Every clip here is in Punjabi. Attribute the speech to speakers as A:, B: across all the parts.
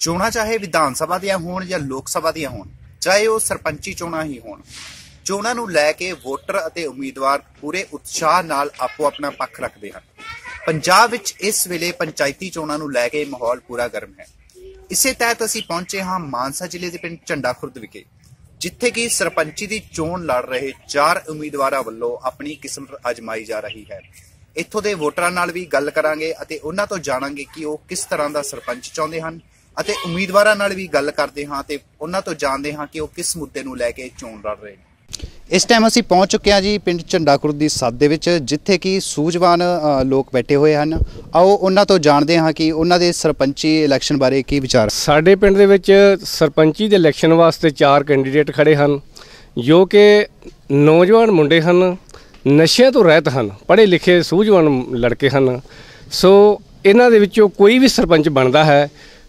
A: ਚੋਣਾਂ ਚਾਹੇ ਵਿਧਾਨ ਸਭਾ ਦੀਆਂ ਹੋਣ ਜਾਂ ਲੋਕ ਸਭਾ ਦੀਆਂ ਹੋਣ, ਚਾਹੇ ਉਹ ਸਰਪੰਚੀ ਚੋਣਾਂ ਹੀ ਹੋਣ, ਚੋਣਾਂ ਨੂੰ ਲੈ ਕੇ ਵੋਟਰ ਅਤੇ ਉਮੀਦਵਾਰ ਪੂਰੇ ਉਤਸ਼ਾਹ ਨਾਲ ਆਪੋ ਆਪਣਾ ਪੱਖ ਰੱਖਦੇ ਹਨ। ਪੰਜਾਬ ਵਿੱਚ ਇਸ ਵੇਲੇ ਪੰਚਾਇਤੀ ਚੋਣਾਂ ਨੂੰ ਲੈ ਕੇ ਮਾਹੌਲ ਪੂਰਾ ਗਰਮ ਹੈ। ਇਸੇ ਤਹਿਤ ਅਸੀਂ ਪਹੁੰਚੇ ਹਾਂ ਮਾਨਸਾ ਜ਼ਿਲ੍ਹੇ ਦੇ ਪਿੰਡ ਝੰਡਾ ਖੁਰਦ ਵਿਖੇ। ਜਿੱਥੇ ਕਿ ਸਰਪੰਚੀ ਦੀ ਚੋਣ ਲੜ ਰਹੇ ਚਾਰ ਉਮੀਦਵਾਰਾਂ ਵੱਲੋਂ ਆਪਣੀ ਕਿਸਮਤ ਅਜਮਾਈ ਜਾ ਰਹੀ ਹੈ। ਇੱਥੋਂ ਦੇ ਵੋਟਰਾਂ ਨਾਲ ਵੀ ਗੱਲ ਕਰਾਂਗੇ ਅਤੇ ਉਹਨਾਂ ਤੋਂ ਜਾਣਾਂਗੇ ਕਿ ਉਹ ਕਿਸ ਤਰ੍ਹਾਂ ਦਾ ਸਰਪੰਚ ਚਾਹੁੰਦੇ ਹਨ ਅਤੇ ਉਮੀਦਵਾਰਾਂ ਨਾਲ ਵੀ ਗੱਲ ਕਰਦੇ ਹਾਂ ਤੇ ਉਹਨਾਂ ਤੋਂ ਜਾਣਦੇ ਹਾਂ ਕਿ ਉਹ ਕਿਸ ਮੁੱਦੇ ਨੂੰ ਲੈ ਕੇ ਚੋਣ ਲੜ ਰਹੇ ਨੇ। ਇਸ ਟਾਈਮ ਅਸੀਂ ਪਹੁੰਚ ਚੁੱਕੇ ਹਾਂ ਜੀ ਪਿੰਡ ਝੰਡਾਖੁਰ ਦੀ ਸੱਦ ਦੇ ਵਿੱਚ, ਜਿੱਥੇ ਕਿ ਸੂਝਵਾਨ ਲੋਕ ਬੈਠੇ ਹੋਏ ਹਨ। ਆਓ ਉਹਨਾਂ ਤੋਂ ਜਾਣਦੇ ਹਾਂ ਕਿ ਉਹਨਾਂ ਦੇ ਸਰਪੰਚੀ ਇਲੈਕਸ਼ਨ ਬਾਰੇ ਕੀ ਵਿਚਾਰ
B: ਸਾਡੇ ਪਿੰਡ ਦੇ ਵਿੱਚ ਸਰਪੰਚੀ ਦੇ ਇਲੈਕਸ਼ਨ ਵਾਸਤੇ ਚਾਰ ਕੈਂਡੀਡੇਟ ਖੜੇ ਹਨ, ਜੋ ਕਿ ਨੌਜਵਾਨ ਮੁੰਡੇ ਹਨ, ਨਸ਼ਿਆਂ ਤੋਂ ਰਹਿਤ ਹਨ, ਪੜ੍ਹੇ ਲਿਖੇ ਸੂਝਵਾਨ ਲੜਕੇ ਹਨ। ਸੋ ਇਹਨਾਂ ਦੇ ਵਿੱਚੋਂ ਕੋਈ ਵੀ ਸਰਪੰਚ ਬਣਦਾ ਹੈ,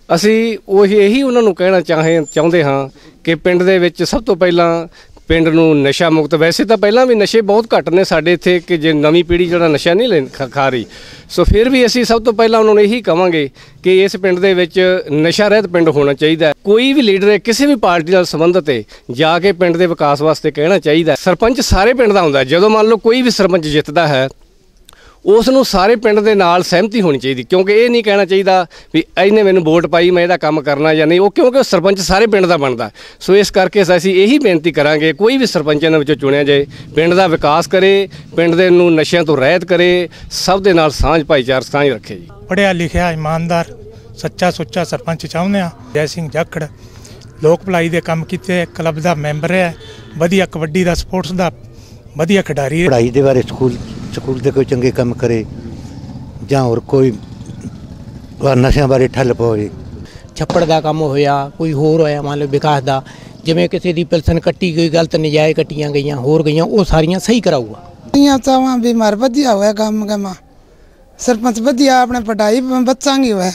B: ਅਸੀਂ ਉਹ, ਇਹੀ ਉਹਨਾਂ ਨੂੰ ਕਹਿਣਾ ਚਾਹੇ, ਚਾਹੁੰਦੇ ਹਾਂ ਕਿ ਪਿੰਡ ਦੇ ਵਿੱਚ ਸਭ ਤੋਂ ਪਹਿਲਾਂ ਪਿੰਡ ਨੂੰ ਨਸ਼ਾ ਮੁਕਤ। ਵੈਸੇ ਤਾਂ ਪਹਿਲਾਂ ਵੀ ਨਸ਼ੇ ਬਹੁਤ ਘੱਟ ਨੇ ਸਾਡੇ ਇੱਥੇ ਕਿ ਜੇ ਨਵੀਂ ਪੀੜ੍ਹੀ ਜਿਹੜਾ ਨਸ਼ਾ ਨਹੀਂ ਲੈ ਖਾ ਖਾ ਰਹੀ। ਸੋ ਫਿਰ ਵੀ ਅਸੀਂ ਸਭ ਤੋਂ ਪਹਿਲਾਂ ਉਹਨਾਂ ਨੂੰ ਇਹੀ ਕਵਾਂਗੇ ਕਿ ਇਸ ਪਿੰਡ ਦੇ ਵਿੱਚ ਨਸ਼ਾ ਰਹਿਤ ਪਿੰਡ ਹੋਣਾ ਚਾਹੀਦਾ ਹੈ। ਕੋਈ ਵੀ ਲੀਡਰ ਹੈ, ਕਿਸੇ ਵੀ ਪਾਰਟੀ ਨਾਲ ਸੰਬੰਧਿਤ ਹੈ, ਜਾ ਕੇ ਪਿੰਡ ਦੇ ਵਿਕਾਸ ਵਾਸਤੇ ਕਹਿਣਾ ਚਾਹੀਦਾ ਸਰਪੰਚ ਸਾਰੇ ਪਿੰਡ ਦਾ ਹੁੰਦਾ ਜਦੋਂ ਮੰਨ ਲਓ ਕੋਈ ਵੀ ਸਰਪੰਚ ਜਿੱਤਦਾ ਹੈ ਉਸ ਨੂੰ ਸਾਰੇ ਪਿੰਡ ਦੇ ਨਾਲ ਸਹਿਮਤੀ ਹੋਣੀ ਚਾਹੀਦੀ ਕਿਉਂਕਿ ਇਹ ਨਹੀਂ ਕਹਿਣਾ ਚਾਹੀਦਾ ਵੀ ਇਹਨੇ ਮੈਨੂੰ ਵੋਟ ਪਾਈ ਮੈਂ ਇਹਦਾ ਕੰਮ ਕਰਨਾ ਜਾਂ ਨਹੀਂ ਉਹ ਕਿਉਂਕਿ ਉਹ ਸਰਪੰਚ ਸਾਰੇ ਪਿੰਡ ਦਾ ਬਣਦਾ। ਸੋ ਇਸ ਕਰਕੇ ਅਸੀਂ ਇਹੀ ਬੇਨਤੀ ਕਰਾਂਗੇ ਕੋਈ ਵੀ ਸਰਪੰਚ ਇਹਨਾਂ ਵਿੱਚੋਂ ਚੁਣਿਆ ਜਾਏ ਪਿੰਡ ਦਾ ਵਿਕਾਸ ਕਰੇ ਪਿੰਡ ਦੇ ਨੂੰ ਨਸ਼ਿਆਂ ਤੋਂ ਰਹਿਤ ਕਰੇ ਸਭ ਦੇ ਨਾਲ ਸਾਂਝ ਭਾਈਚਾਰ ਸਾਂਝ ਰੱਖੇ ਜੀ।
C: ਪੜਿਆ ਲਿਖਿਆ ਇਮਾਨਦਾਰ ਸੱਚਾ ਸੁੱਚਾ ਸਰਪੰਚ ਚਾਹੁੰਦੇ ਆ ਜੈ ਸਿੰਘ ਜਾਖੜ ਲੋਕ ਭਲਾਈ ਦੇ ਕੰਮ ਕੀਤੇ ਕਲੱਬ ਦਾ ਮੈਂਬਰ ਹੈ ਵਧੀਆ ਕਬੱਡੀ ਦਾ ਸਪੋਰਟਸ ਦਾ ਵਧੀਆ ਖਿਡਾਰੀ ਹੈ।
D: ਪੜ੍ਹਾਈ ਦੇ ਬਾਰੇ ਸਕੂਲ ਸਕੂਲ ਦੇ ਕੋਈ ਚੰਗੇ ਕੰਮ ਕਰੇ ਜਾਂ ਹੋਰ ਕੋਈ ਵਾ ਨਸ਼ਿਆਂ ਬਾਰੇ ਠੱਲ ਪਵੇ
E: ਛੱਪੜ ਦਾ ਕੰਮ ਹੋਇਆ ਕੋਈ ਹੋਰ ਹੋਇਆ ਮੰਨ ਲਓ ਵਿਕਾਸ ਦਾ ਜਿਵੇਂ ਕਿਸੇ ਦੀ ਪਿਲਸਨ ਕੱਟੀ ਗਈ ਗਲਤ ਨਜਾਇਜ਼ ਕੱਟੀਆਂ ਗਈਆਂ ਹੋਰ ਗਈਆਂ ਉਹ ਸਾਰੀਆਂ ਸਹੀ ਕਰਾਊਗਾ
F: ਦੀਆਂ ਚਾਵਾਂ ਬਿਮਾਰ ਵਧੀਆ ਹੋਇਆ ਕੰਮ ਕਮਾ ਸਰਪੰਚ ਵਧੀਆ ਆਪਣੇ ਪੜਾਈ ਬੱਚਾਂਗੀ ਹੋਇਆ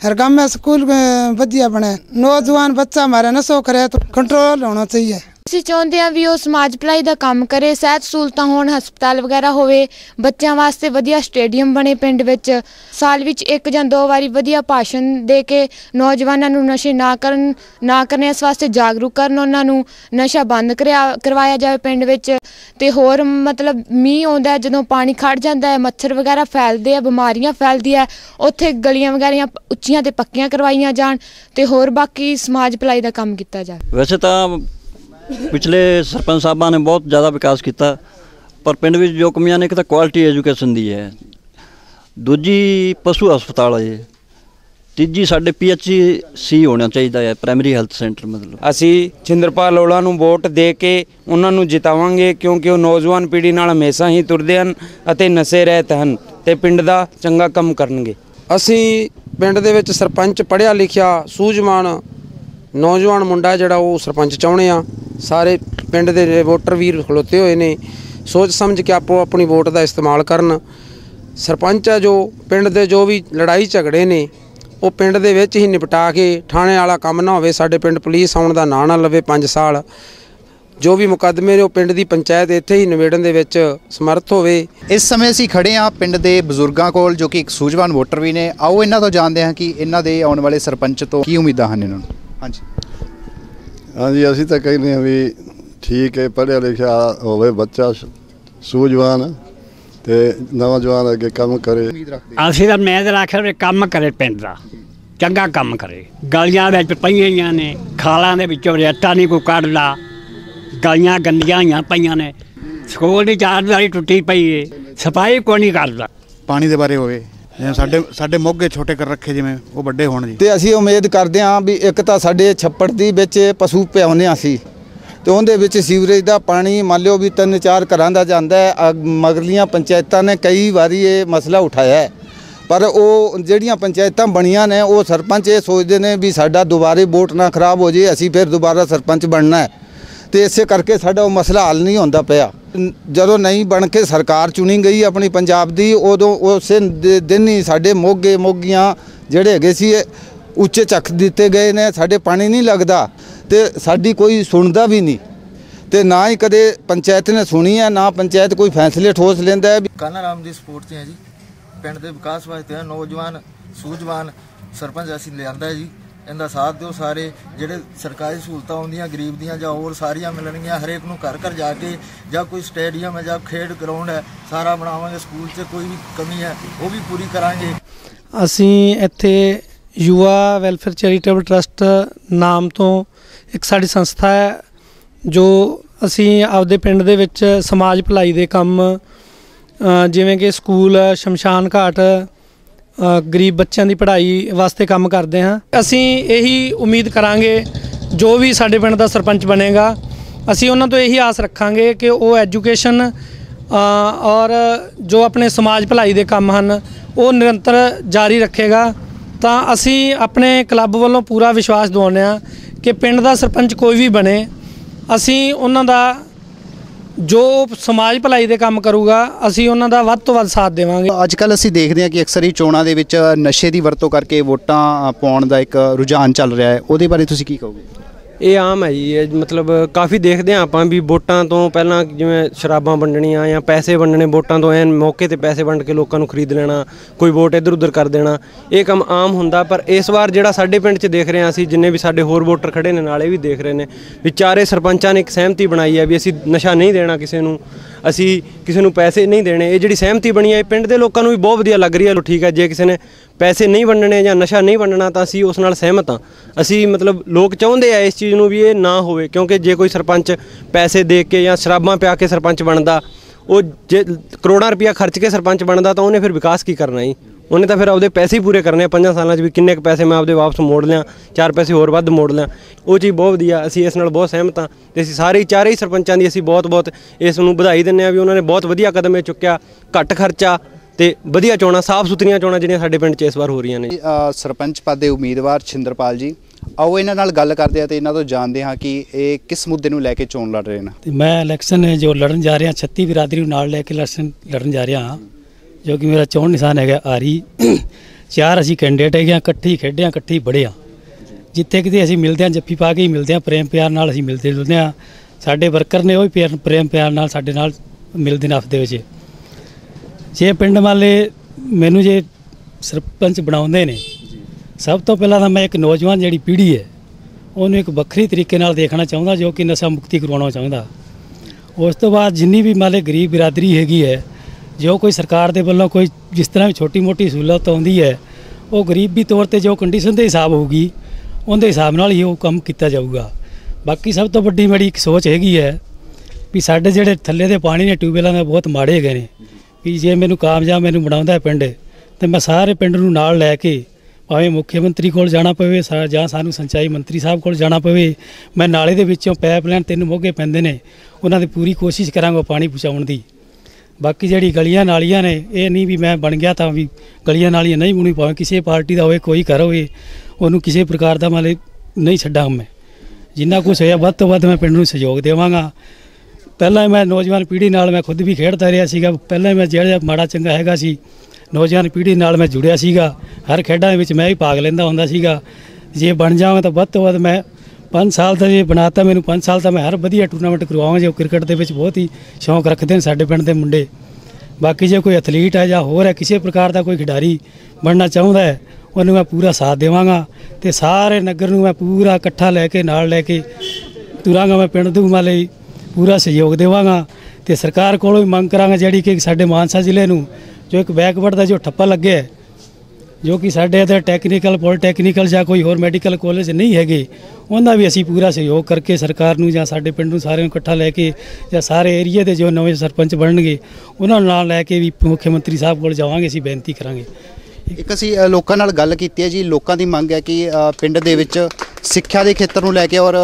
F: ਹਰ ਕੰਮ में स्कूल में ਵਧੀਆ बने नौजवान बच्चा हमारा नशो करे तो कंट्रोल होना चाहिए
G: ਅਸੀਂ ਚਾਹੁੰਦੇ ਹਾਂ ਵੀ ਉਹ ਸਮਾਜ ਭਲਾਈ ਦਾ ਕੰਮ ਕਰੇ, ਸਿਹਤ ਸਹੂਲਤਾਂ ਹੋਣ, ਹਸਪਤਾਲ ਵਗੈਰਾ ਹੋਵੇ, ਬੱਚਿਆਂ ਵਾਸਤੇ ਵਧੀਆ ਸਟੇਡੀਅਮ ਬਣੇ ਪਿੰਡ ਵਿੱਚ, ਸਾਲ ਵਿੱਚ ਇੱਕ ਜਾਂ ਦੋ ਵਾਰੀ ਵਧੀਆ ਭਾਸ਼ਣ ਦੇ ਕੇ ਨੌਜਵਾਨਾਂ ਨੂੰ ਨਸ਼ੇ ਨਾ ਕਰਨ ਨਾ ਕਰਨ, ਇਸ ਵਾਸਤੇ ਜਾਗਰੂਕ ਕਰਨ ਉਹਨਾਂ ਨੂੰ ਨਸ਼ਾ ਬੰਦ ਕਰਿਆ, ਕਰਵਾਇਆ ਜਾਵੇ ਪਿੰਡ ਵਿੱਚ। ਤੇ ਹੋਰ ਮਤਲਬ ਮੀਂਹ ਆਉਂਦਾ ਜਦੋਂ ਪਾਣੀ ਖੜ ਜਾਂਦਾ ਹੈ, ਮੱਛਰ ਵਗੈਰਾ ਫੈਲਦੇ ਆ ਬਿਮਾਰੀਆਂ ਫੈਲਦੀਆਂ ਉੱਥੇ ਗਲੀਆਂ ਵਗੈਰੀਆਂ ਉੱਚੀਆਂ ਤੇ ਪੱਕੀਆਂ ਕਰਵਾਈਆਂ ਜਾਣ ਤੇ ਹੋਰ ਬਾਕੀ ਸਮਾਜ ਭਲਾਈ ਦਾ ਕੰਮ ਕੀਤਾ ਜਾਵੇ।
H: ਵੈਸੇ ਤਾਂ ਪਿਛਲੇ ਸਰਪੰਚ ਸਾਹਿਬਾਂ ਨੇ ਬਹੁਤ ਜ਼ਿਆਦਾ ਵਿਕਾਸ ਕੀਤਾ ਪਰ ਪਿੰਡ ਵਿੱਚ ਜੋ ਕਮੀਆਂ ਨੇ ਇੱਕ ਤਾਂ ਕੁਆਲਿਟੀ ਐਜੂਕੇਸ਼ਨ ਦੀ ਹੈ ਦੂਜੀ ਪਸ਼ੂ ਹਸਪਤਾਲ ਹੈ ਤੀਜੀ ਸਾਡੇ ਪੀਐਚਸੀ ਸੀ ਹੋਣਾ ਚਾਹੀਦਾ ਹੈ ਪ੍ਰਾਇਮਰੀ ਹੈਲਥ ਸੈਂਟਰ ਮਤਲਬ।
I: ਅਸੀਂ ਚਿੰਦਰਪਾਲ ਔਲਾ ਨੂੰ ਵੋਟ ਦੇ ਕੇ ਉਹਨਾਂ ਨੂੰ ਜਿਤਾਵਾਂਗੇ ਕਿਉਂਕਿ ਉਹ ਨੌਜਵਾਨ ਪੀੜ੍ਹੀ ਨਾਲ ਹਮੇਸ਼ਾ ਹੀ ਤੁਰਦੇ ਹਨ ਅਤੇ ਨਸ਼ੇ ਰਹਿਤ ਹਨ ਤੇ ਪਿੰਡ ਦਾ ਚੰਗਾ ਕੰਮ ਕਰਨਗੇ। ਅਸੀਂ ਪਿੰਡ ਦੇ ਵਿੱਚ ਸਰਪੰਚ ਪੜ੍ਹਿਆ ਲਿਖਿਆ ਸੂਝਵਾਨ ਨੌਜਵਾਨ ਮੁੰਡਾ ਜਿਹੜਾ ਉਹ ਸਰਪੰਚ ਚਾਹੁੰਦੇ ਆ ਸਾਰੇ ਪਿੰਡ ਦੇ ਵੋਟਰ ਵੀਰ ਖਲੋਤੇ ਹੋਏ ਨੇ, ਸੋਚ ਸਮਝ ਕੇ ਆਪੋ ਆਪਣੀ ਵੋਟ ਦਾ ਇਸਤੇਮਾਲ ਕਰਨ। ਸਰਪੰਚ ਆ ਜੋ, ਪਿੰਡ ਦੇ ਜੋ ਵੀ ਲੜਾਈ ਝਗੜੇ ਨੇ, ਉਹ ਪਿੰਡ ਦੇ ਵਿੱਚ ਹੀ ਨਿਪਟਾ ਕੇ ਥਾਣੇ ਵਾਲਾ ਕੰਮ ਨਾ ਹੋਵੇ, ਸਾਡੇ ਪਿੰਡ ਪੁਲਿਸ ਆਉਣ ਦਾ ਨਾਂ ਨਾ ਲਵੇ 5 ਸਾਲ। ਜੋ ਵੀ ਮੁਕੱਦਮੇ ਨੇ, ਉਹ ਪਿੰਡ ਦੀ ਪੰਚਾਇਤ ਇੱਥੇ ਹੀ ਨਿਬੇੜਨ ਦੇ ਵਿੱਚ ਸਮਰਥ ਹੋਵੇ।
A: ਇਸ ਸਮੇਂ ਅਸੀਂ ਖੜੇ ਹਾਂ ਪਿੰਡ ਦੇ ਬਜ਼ੁਰਗਾਂ ਕੋਲ, ਜੋ ਕਿ ਇੱਕ ਸੂਝਵਾਨ ਵੋਟਰ ਵੀ ਨੇ। ਆਓ, ਇਹਨਾਂ ਤੋਂ ਜਾਣਦੇ ਹਾਂ ਕਿ ਇਹਨਾਂ ਦੇ ਆਉਣ ਵਾਲੇ ਸਰਪੰਚ ਤੋਂ ਕੀ ਉਮੀਦਾਂ ਹਨ ਇਹਨਾਂ ਨੂੰ। ਹਾਂਜੀ।
J: ਹਾਂਜੀ ਅਸੀਂ ਤਾਂ ਕਹਿੰਦੇ ਹਾਂ ਵੀ ਠੀਕ ਹੈ ਪੜ੍ਹਿਆ ਲਿਖਿਆ ਹੋਵੇ ਬੱਚਾ ਸੂਝਵਾਨ ਤੇ ਨੌਜਵਾਨ ਅੱਗੇ ਕੰਮ ਕਰੇ।
K: ਅਸੀਂ ਤਾਂ ਮੈਂ ਤਾਂ ਆਖਿਆ ਵੀ ਕੰਮ ਕਰੇ ਪਿੰਡ ਦਾ ਚੰਗਾ ਕੰਮ ਕਰੇ। ਗਲੀਆਂ ਵਿੱਚ ਪਈਆਂ ਹੋਈਆਂ ਨੇ ਖਾਲਾਂ ਦੇ ਵਿੱਚੋਂ ਰੇਤਾ ਨਹੀਂ ਕੋਈ ਕੱਢਦਾ। ਗਲੀਆਂ ਗੰਦੀਆਂ ਹੋਈਆਂ ਪਈਆਂ ਨੇ। ਸਕੂਲ ਦੀ ਚਾਰਦਾਰੀ ਟੁੱਟੀ ਪਈ ਏ ਸਫ਼ਾਈ ਕੋਈ ਨਹੀਂ ਕਰਦਾ।
L: ਪਾਣੀ ਦੇ ਬਾਰੇ ਹੋਵੇ। ਜਿਵੇਂ ਸਾਡੇ ਸਾਡੇ ਮੋਗੇ ਛੋਟੇ ਕਰ ਰੱਖੇ ਜਿਵੇਂ, ਉਹ ਵੱਡੇ ਹੋਣ ਜੀ।
M: ਤੇ ਅਸੀਂ ਉਮੀਦ ਕਰਦੇ ਹਾਂ ਵੀ ਇੱਕ ਤਾਂ ਸਾਡੇ ਛੱਪੜ ਦੀ ਵਿੱਚ ਪਸ਼ੂ ਪਿਆਉਂਦੇ ਹਾਂ ਅਸੀਂ, ਤੇ ਉਹਦੇ ਵਿੱਚ ਸੀਵਰੇਜ ਦਾ ਪਾਣੀ, ਮੰਨ ਲਿਓ ਵੀ ਤਿੰਨ ਚਾਰ ਘਰਾਂ ਦਾ ਜਾਂਦਾ ਹੈ ਅਗ- ਮਗਰਲੀਆਂ ਪੰਚਾਇਤਾਂ ਨੇ ਕਈ ਵਾਰੀ ਇਹ ਮਸਲਾ ਉਠਾਇਆ ਹੈ। ਪਰ ਉਹ ਜਿਹੜੀਆਂ ਪੰਚਾਇਤਾਂ ਬਣੀਆਂ ਨੇ, ਉਹ ਸਰਪੰਚ ਇਹ ਸੋਚਦੇ ਨੇ ਵੀ ਸਾਡਾ ਦੁਬਾਰੇ ਵੋਟ ਨਾ ਖਰਾਬ ਹੋ ਜੇ, ਅਸੀਂ ਫਿਰ ਦੁਬਾਰਾ ਸਰਪੰਚ ਬਣਨਾ ਹੈ। ਤੇ ਇਸੇ ਕਰਕੇ ਸਾਡਾ ਉਹ ਮਸਲਾ ਹੱਲ ਨਹੀਂ ਹੁੰਦਾ ਪਿਆ। ਜਦੋਂ ਨਹੀਂ ਬਣ ਕੇ ਸਰਕਾਰ ਚੁਣੀ ਗਈ ਆਪਣੀ ਪੰਜਾਬ ਦੀ, ਉਦੋਂ ਉਸੇ ਦਿਨ ਹੀ ਸਾਡੇ ਮੋਗੇ ਮੋਗੀਆਂ ਜਿਹੜੇ ਹੈਗੇ ਸੀ ਉੱਚੇ ਚੱਕ ਦਿੱਤੇ ਗਏ ਨੇ, ਸਾਡੇ ਪਾਣੀ ਨਹੀਂ ਲੱਗਦਾ ਤੇ ਸਾਡੀ ਕੋਈ ਸੁਣਦਾ ਵੀ ਨਹੀਂ। ਤੇ ਨਾ ਹੀ ਕਦੇ ਪੰਚਾਇਤ ਨੇ ਸੁਣੀ ਹੈ, ਨਾ ਪੰਚਾਇਤ ਕੋਈ ਫੈਸਲੇ ਠੋਸ ਲੈਂਦਾ ਹੈ ਵੀ
N: ਕਾਨਾ ਰਾਮ ਦੀ ਸਪੋਰਟ 'ਚ ਹੈ ਜੀ। ਪਿੰਡ ਦੇ ਵਿਕਾਸ ਵਾਸਤੇ ਹੈ ਨੌਜਵਾਨ, ਸੂਝਵਾਨ ਸਰਪੰਚ ਅਸੀਂ ਲਿਆਂਦਾ ਹੈ ਜੀ। ਇਹਦਾ ਸਾਥ ਦਿਓ ਸਾਰੇ, ਜਿਹੜੇ ਸਰਕਾਰੀ ਸਹੂਲਤਾਂ ਆਉਂਦੀਆਂ ਗਰੀਬ ਦੀਆਂ ਜਾਂ ਹੋਰ ਸਾਰੀਆਂ ਮਿਲਣਗੀਆਂ, ਹਰੇਕ ਨੂੰ ਘਰ ਘਰ ਜਾ ਕੇ ਜਾਂ ਕੋਈ ਸਟੇਡੀਅਮ ਹੈ ਜਾਂ ਖੇਡ ਗਰਾਊਂਡ ਹੈ, ਸਾਰਾ ਬਣਾਵਾਂਗੇ, ਸਕੂਲ 'ਚ ਕੋਈ ਵੀ ਕਮੀ ਹੈ, ਉਹ ਵੀ ਪੂਰੀ ਕਰਾਂਗੇ।
O: ਅਸੀਂ ਇੱਥੇ ਯੁਵਾ ਵੈਲਫੇਅਰ ਚੈਰੀਟੇਬਲ ਟਰਸਟ ਨਾਮ ਤੋਂ ਇੱਕ ਸਾਡੀ ਸੰਸਥਾ ਹੈ, ਜੋ ਅਸੀਂ ਆਪਦੇ ਪਿੰਡ ਦੇ ਵਿੱਚ ਸਮਾਜ ਭਲਾਈ ਦੇ ਕੰਮ ਜਿਵੇਂ ਕਿ ਸਕੂਲ, ਸ਼ਮਸ਼ਾਨ ਘਾਟ ਗਰੀਬ ਬੱਚਿਆਂ ਦੀ ਪੜ੍ਹਾਈ ਵਾਸਤੇ ਕੰਮ ਕਰਦੇ ਹਾਂ। ਅਸੀਂ ਇਹੀ ਉਮੀਦ ਕਰਾਂਗੇ, ਜੋ ਵੀ ਸਾਡੇ ਪਿੰਡ ਦਾ ਸਰਪੰਚ ਬਣੇਗਾ, ਅਸੀਂ ਉਹਨਾਂ ਤੋਂ ਇਹੀ ਆਸ ਰੱਖਾਂਗੇ ਕਿ ਉਹ ਐਜੂਕੇਸ਼ਨ ਔਰ ਜੋ ਆਪਣੇ ਸਮਾਜ ਭਲਾਈ ਦੇ ਕੰਮ ਹਨ, ਉਹ ਨਿਰੰਤਰ ਜਾਰੀ ਰੱਖੇਗਾ। ਤਾਂ ਅਸੀਂ ਆਪਣੇ ਕਲੱਬ ਵੱਲੋਂ ਪੂਰਾ ਵਿਸ਼ਵਾਸ ਦਿਵਾਉਂਦੇ ਹਾਂ ਕਿ ਪਿੰਡ ਦਾ ਸਰਪੰਚ ਕੋਈ ਵੀ ਬਣੇ, ਅਸੀਂ ਉਹਨਾਂ ਦਾ ਜੋ ਸਮਾਜ ਭਲਾਈ ਦੇ ਕੰਮ ਕਰੂਗਾ, ਅਸੀਂ ਉਹਨਾਂ ਦਾ ਵੱਧ ਤੋਂ ਵੱਧ ਸਾਥ ਦੇਵਾਂਗੇ।
A: ਅੱਜ ਕੱਲ ਅਸੀਂ ਦੇਖਦੇ ਹਾਂ ਕਿ ਅਕਸਰ ਹੀ ਚੋਣਾਂ ਦੇ ਵਿੱਚ ਨਸ਼ੇ ਦੀ ਵਰਤੋਂ ਕਰਕੇ ਵੋਟਾਂ ਪਾਉਣ ਦਾ ਇੱਕ ਰੁਝਾਨ ਚੱਲ ਰਿਹਾ ਹੈ। ਉਹਦੇ ਬਾਰੇ ਤੁਸੀਂ ਕੀ ਕਹੋਗੇ?
P: ਇਹ ਆਮ ਹੈ ਜੀ, ਇਹ ਮਤਲਬ ਕਾਫੀ ਦੇਖਦੇ ਹਾਂ ਆਪਾਂ ਵੀ ਵੋਟਾਂ ਤੋਂ ਪਹਿਲਾਂ ਜਿਵੇਂ ਸ਼ਰਾਬਾਂ ਵੰਡਣੀਆਂ ਜਾਂ ਪੈਸੇ ਵੰਡਣੇ, ਵੋਟਾਂ ਤੋਂ ਐਨ ਮੌਕੇ ਤੇ ਪੈਸੇ ਵੰਡ ਕੇ ਲੋਕਾਂ ਨੂੰ ਖਰੀਦ ਲੈਣਾ, ਕੋਈ ਵੋਟ ਇੱਧਰ ਉੱਧਰ ਕਰ ਦੇਣਾ, ਇਹ ਕੰਮ ਆਮ ਹੁੰਦਾ। ਪਰ ਇਸ ਵਾਰ ਜਿਹੜਾ ਸਾਡੇ ਪਿੰਡ 'ਚ ਦੇਖ ਰਹੇ ਹਾਂ ਅਸੀਂ, ਜਿੰਨੇ ਵੀ ਸਾਡੇ ਹੋਰ ਵੋਟਰ ਖੜੇ ਨੇ, ਨਾਲੇ ਵੀ ਦੇਖ ਰਹੇ ਨੇ, ਵੀ ਚਾਰੇ ਸਰਪੰਚਾਂ ਨੇ ਇੱਕ ਸਹਿਮਤੀ ਬਣਾਈ ਹੈ ਵੀ ਅਸੀਂ ਨਸ਼ਾ ਨਹੀਂ ਦੇਣਾ ਕਿਸੇ ਨੂੰ। ਅਸੀਂ ਕਿਸੇ ਨੂੰ ਪੈਸੇ ਨਹੀਂ ਦੇਣੇ, ਇਹ ਜਿਹੜੀ ਸਹਿਮਤੀ ਬਣੀ ਹੈ, ਇਹ ਪਿੰਡ ਦੇ ਲੋਕਾਂ ਨੂੰ ਵੀ ਬਹੁਤ ਵਧੀਆ ਲੱਗ ਰਹੀ ਹੈ। ਲੋ ਠੀਕ ਹੈ, ਜੇ ਕਿਸੇ ਨੇ ਪੈਸੇ ਨਹੀਂ ਵੰਡਣੇ ਜਾਂ ਨਸ਼ਾ ਨਹੀਂ ਵੰਡਣਾ, ਤਾਂ ਅਸੀਂ ਉਸ ਨਾਲ ਸਹਿਮਤ ਹਾਂ। ਅਸੀਂ ਮਤਲਬ ਲੋਕ ਚਾਹੁੰਦੇ ਆ ਇਸ ਚੀਜ਼ ਨੂੰ ਵੀ ਇਹ ਨਾ ਹੋਵੇ, ਕਿਉਂਕਿ ਜੇ ਕੋਈ ਸਰਪੰਚ ਪੈਸੇ ਦੇ ਕੇ ਜਾਂ ਸ਼ਰਾਬਾਂ ਪਿਆ ਕੇ ਸਰਪੰਚ ਬਣਦਾ, ਉਹ ਜੇ ਕਰੋੜਾਂ ਰੁਪਇਆ ਖਰਚ ਕੇ ਸਰਪੰਚ ਬਣਦਾ, ਤਾਂ ਉਹਨੇ ਫਿਰ ਵਿਕਾਸ ਕੀ ਕਰਨਾ ਜੀ? ਉਹਨੇ ਤਾਂ ਫਿਰ ਆਪਦੇ ਪੈਸੇ ਹੀ ਪੂਰੇ ਕਰਨੇ ਆ। ਪੰਜਾਂ ਸਾਲਾਂ 'ਚ ਵੀ ਕਿੰਨੇ ਕੁ ਪੈਸੇ ਮੈਂ ਆਪਦੇ ਵਾਪਸ ਮੋੜ ਲਿਆ ਚਾਰ ਪੈਸੇ ਹੋਰ ਵੱਧ ਮੋੜ ਲਿਆ। ਉਹ ਚੀਜ਼ ਬਹੁਤ ਵਧੀਆ ਅਸੀਂ ਇਸ ਨਾਲ ਬਹੁਤ ਸਹਿਮਤ ਹਾਂ ਤੇ ਅਸੀਂ ਸਾਰੇ ਚਾਰੇ ਹੀ ਸਰਪੰਚਾਂ ਦੀ ਅਸੀਂ ਬਹੁਤ ਬਹੁਤ ਇਸ ਨੂੰ ਵਧਾਈ ਦਿੰਦੇ ਆ ਵੀ ਉਹਨਾਂ ਨੇ ਬਹੁਤ ਵਧੀਆ ਕਦਮ ਇਹ ਚੁੱਕਿਆ ਘੱਟ ਖਰਚਾ ਤੇ ਵਧੀਆ ਚੋਣਾਂ ਸਾਫ਼ ਸੁਥਰੀਆਂ ਚੋਣਾਂ ਜਿਹੜੀਆਂ ਸਾਡੇ ਪਿੰਡ 'ਚ ਇਸ ਵਾਰ ਹੋ ਰਹੀਆਂ ਨੇ।
A: ਸਰਪੰਚ ਪਦ ਦੇ ਉਮੀਦਵਾਰ ਛਿੰਦਰਪਾਲ ਜੀ ਆਓ ਇਹਨਾਂ ਨਾਲ ਗੱਲ ਕਰਦੇ ਹਾਂ ਤੇ ਇਹਨਾਂ ਤੋਂ ਜਾਣਦੇ ਹਾਂ ਕਿ ਇਹ ਕਿਸ ਮੁੱਦੇ ਨੂੰ ਲੈ ਕੇ ਚੋਣ ਲੜ ਰਹੇ ਨੇ।
Q: ਤੇ ਮੈਂ ਇਲੈਕਸ਼ਨ ਜੋ ਲੜਨ ਜਾ ਰਿਹਾ 36 ਬਰਾਦਰੀ ਨੂੰ ਨਾਲ ਲੈ ਕੇ ਇਲੈਕਸ਼ਨ ਲੜਨ ਜਾ ਰਿਹਾ ਹਾਂ। ਜੋ ਕਿ ਮੇਰਾ ਚੋਣ ਨਿਸ਼ਾਨ ਹੈਗਾ ਆਰੀ। ਚਾਰ ਅਸੀਂ ਕੈਂਡੀਡੇਟ ਹੈਗੇ ਹਾਂ, ਇਕੱਠੀ ਖੇਡਿਆ ਇਕੱਠੀ ਬੜਿਆ ਜਿੱਥੇ ਕਿਤੇ ਅਸੀਂ ਮਿਲਦੇ ਹਾਂ, ਜੱਫੀ ਪਾ ਕੇ ਹੀ ਮਿਲਦੇ ਹਾਂ, ਪ੍ਰੇਮ ਪਿਆਰ ਨਾਲ ਅਸੀਂ ਮਿਲਦੇ ਜੁਲਦੇ ਹਾਂ। ਸਾਡੇ ਵਰਕਰ ਨੇ ਉਹ ਵੀ ਪਿਆਰ- ਪ੍ਰੇਮ ਪਿਆਰ ਨਾਲ ਸਾਡੇ ਨਾਲ ਮਿਲਦੇ ਨੇ ਵਿੱਚ। ਜੇ ਪਿੰਡ ਵਾਲੇ ਮੈਨੂੰ ਜੇ ਸਰਪੰਚ ਬਣਾਉਂਦੇ ਨੇ, ਸਭ ਤੋਂ ਪਹਿਲਾਂ ਤਾਂ ਮੈਂ ਇੱਕ ਨੌਜਵਾਨ ਜਿਹੜੀ ਪੀੜ੍ਹੀ ਹੈ, ਉਹਨੂੰ ਇੱਕ ਵੱਖਰੀ ਤਰੀਕੇ ਨਾਲ ਦੇਖਣਾ ਚਾਹੁੰਦਾ, ਜੋ ਕਿ ਨਸ਼ਾ ਮੁਕਤੀ ਕਰਵਾਉਣਾ ਚਾਹੁੰਦਾ। ਉਸ ਤੋਂ ਬਾਅਦ ਜਿੰਨੀ ਵੀ ਮਾਲੇ ਗਰੀਬ ਬਰਾਦਰੀ ਹੈਗੀ ਹੈ ਜੋ ਕੋਈ ਸਰਕਾਰ ਦੇ ਵੱਲੋਂ ਕੋਈ ਜਿਸ ਤਰ੍ਹਾਂ ਵੀ ਛੋਟੀ ਮੋਟੀ ਸਹੂਲਤ ਆਉਂਦੀ ਹੈ, ਉਹ ਗਰੀਬੀ ਤੌਰ ਤੇ ਜੋ ਕੰਡੀਸ਼ਨ ਦੇ ਹਿਸਾਬ ਹੋਊਗੀ, ਉਹਦੇ ਹਿਸਾਬ ਨਾਲ ਹੀ ਉਹ ਕੰਮ ਕੀਤਾ ਜਾਊਗਾ। ਬਾਕੀ ਸਭ ਤੋਂ ਵੱਡੀ ਮੇਰੀ ਇੱਕ ਸੋਚ ਹੈਗੀ ਹੈ ਵੀ ਸਾਡੇ ਜਿਹੜੇ ਥੱਲੇ ਦੇ ਪਾਣੀ ਨੇ ਟਿਊਬਵੈਲਾਂ ਦੇ ਬਹੁਤ ਮਾੜੇ ਹੈਗੇ ਨੇ। ਵੀ ਜੇ ਮੈਨੂੰ ਕਾਮਯਾਬ ਮੈਨੂੰ ਬਣਾਉਂਦਾ ਪਿੰਡ, ਤੇ ਮੈਂ ਸਾਰੇ ਪਿੰਡ ਨੂੰ ਨਾਲ ਲੈ ਕੇ ਭਾਵੇਂ ਮੁੱਖ ਮੰਤਰੀ ਕੋਲ ਜਾਣਾ ਪਵੇ, ਸਾ- ਜਾਂ ਸਾਨੂੰ ਸਿੰਚਾਈ ਮੰਤਰੀ ਸਾਹਿਬ ਕੋਲ ਜਾਣਾ ਪਵੇ, ਮੈਂ ਨਾਲੇ ਦੇ ਵਿੱਚੋਂ ਪਾਈਪਲਾਈਨ ਤਿੰਨ ਮੋਗੇ ਪੈਂਦੇ ਨੇ, ਉਹਨਾਂ ਦੀ ਪੂਰੀ ਕੋਸ਼ਿਸ਼ ਕਰਾਂਗਾ ਪਾਣੀ ਪਹੁੰਚਾਉਣ ਦੀ। ਬਾਕੀ ਜਿਹੜੀ ਗਲੀਆਂ ਨਾਲੀਆਂ ਨੇ, ਇਹ ਨਹੀਂ ਵੀ ਮੈਂ ਬਣ ਗਿਆ ਤਾਂ ਵੀ ਗਲੀਆਂ ਨਾਲੀਆਂ ਨਹੀਂ ਬੁਣੀ ਭਾਵੇਂ ਕਿਸੇ ਪਾਰਟੀ ਦਾ ਹੋਵੇ, ਕੋਈ ਘਰ ਹੋਵੇ, ਉਹਨੂੰ ਕਿਸੇ ਪ੍ਰਕਾਰ ਦਾ ਮਤਲਬ ਨਹੀਂ ਛੱਡਾਂ ਮੈਂ। ਜਿੰਨਾ ਕੁਛ ਹੋਇਆ, ਵੱਧ ਤੋਂ ਵੱਧ ਮੈਂ ਪਿੰਡ ਨੂੰ ਸਹਿਯੋਗ ਦੇਵਾਂਗਾ। ਪਹਿਲਾਂ ਮੈਂ ਨੌਜਵਾਨ ਪੀੜ੍ਹੀ ਨਾਲ ਮੈਂ ਖੁਦ ਵੀ ਖੇਡਦਾ ਰਿਹਾ ਸੀਗਾ। ਪਹਿਲਾਂ ਮੈਂ ਜਿਹੜਾ ਮਾੜਾ ਚੰਗਾ ਹੈਗਾ ਸੀ, ਨੌਜਵਾਨ ਪੀੜ੍ਹੀ ਨਾਲ ਮੈਂ ਜੁੜਿਆ ਸੀਗਾ। ਹਰ ਖੇਡਾਂ ਵਿੱਚ ਮੈਂ ਵੀ ਭਾਗ ਲੈਂਦਾ ਹੁੰਦਾ ਸੀਗਾ। ਜੇ ਬਣ ਜਾਵਾਂ ਤਾਂ ਵੱਧ ਤੋਂ ਵੱਧ ਮੈਂ 5 ਸਾਲ ਦਾ ਜੇ ਬਣਾਤਾ, ਮੈਨੂੰ 5 ਸਾਲ ਦਾ ਮੈਂ ਹਰ ਵਧੀਆ ਟੂਰਨਾਮੈਂਟ ਕਰਵਾਵਾਂ ਜੋ ਕ੍ਰਿਕਟ ਦੇ ਵਿੱਚ ਬਹੁਤ ਹੀ ਸ਼ੌਂਕ ਰੱਖਦੇ ਨੇ ਸਾਡੇ ਪਿੰਡ ਦੇ ਮੁੰਡੇ। ਬਾਕੀ ਜੇ ਕੋਈ ਐਥਲੀਟ ਹੈ ਜਾਂ ਹੋਰ ਹੈ, ਕਿਸੇ ਪ੍ਰਕਾਰ ਦਾ ਕੋਈ ਖਿਡਾਰੀ ਬਣਨਾ ਚਾਹੁੰਦਾ ਹੈ, ਉਹਨੂੰ ਮੈਂ ਪੂਰਾ ਸਾਥ ਦੇਵਾਂਗਾ ਤੇ ਸਾਰੇ ਨਗਰ ਨੂੰ ਮੈਂ ਪੂਰਾ ਇਕੱਠਾ ਲੈ ਕੇ, ਨਾਲ ਲੈ ਕੇ ਤੁਰਾਂਗਾ ਮੈਂ ਪਿੰਡ ਦੇ ਲਈ, ਪੂਰਾ ਸਹਿਯੋਗ ਦੇਵਾਂਗਾ ਤੇ ਸਰਕਾਰ ਕੋਲੋਂ ਵੀ ਮੰਗ ਕਰਾਂਗਾ ਜਿਹੜੀ ਕਿ ਸਾਡੇ ਮਾਨਸਾ ਜ਼ਿਲ੍ਹੇ ਨੂੰ, ਜੋ ਇੱਕ ਬੈਕਵਰਡ ਦਾ ਜੋ ਠੱਪਾ ਲੱਗਿਆ ਜੋ ਕਿ ਸਾਡੇ ਇੱਥੇ ਟੈਕਨੀਕਲ ਪੋਲੀਟੈਕਨੀਕਲ ਜਾਂ ਕੋਈ ਹੋਰ ਮੈਡੀਕਲ ਕਾਲਜ ਨਹੀਂ ਹੈਗੇ ਉਹਨਾਂ ਵੀ ਅਸੀਂ ਪੂਰਾ ਸਹਿਯੋਗ ਕਰਕੇ ਸਰਕਾਰ ਨੂੰ ਜਾਂ ਸਾਡੇ ਪਿੰਡ ਨੂੰ ਸਾਰਿਆਂ ਨੂੰ ਇਕੱਠਾ ਲੈ ਕੇ ਜਾਂ ਸਾਰੇ ਏਰੀਆ ਦੇ ਜੋ ਨਵੇਂ ਸਰਪੰਚ ਬਣਨਗੇ ਉਹਨਾਂ ਨੂੰ ਨਾਲ ਲੈ ਕੇ ਵੀ ਮੁੱਖ ਮੰਤਰੀ ਸਾਹਿਬ ਕੋਲ ਜਾਵਾਂਗੇ ਅਸੀਂ ਬੇਨਤੀ ਕਰਾਂਗੇ।
A: ਇੱਕ ਅਸੀਂ ਅ, ਲੋਕਾਂ ਨਾਲ ਗੱਲ ਕੀਤੀ ਹੈ ਜੀ ਲੋਕਾਂ ਦੀ ਮੰਗ ਹੈ ਕਿ ਅ, ਪਿੰਡ ਦੇ ਵਿੱਚ ਸਿੱਖਿਆ ਦੇ ਖੇਤਰ ਨੂੰ ਲੈ ਕੇ ਔਰ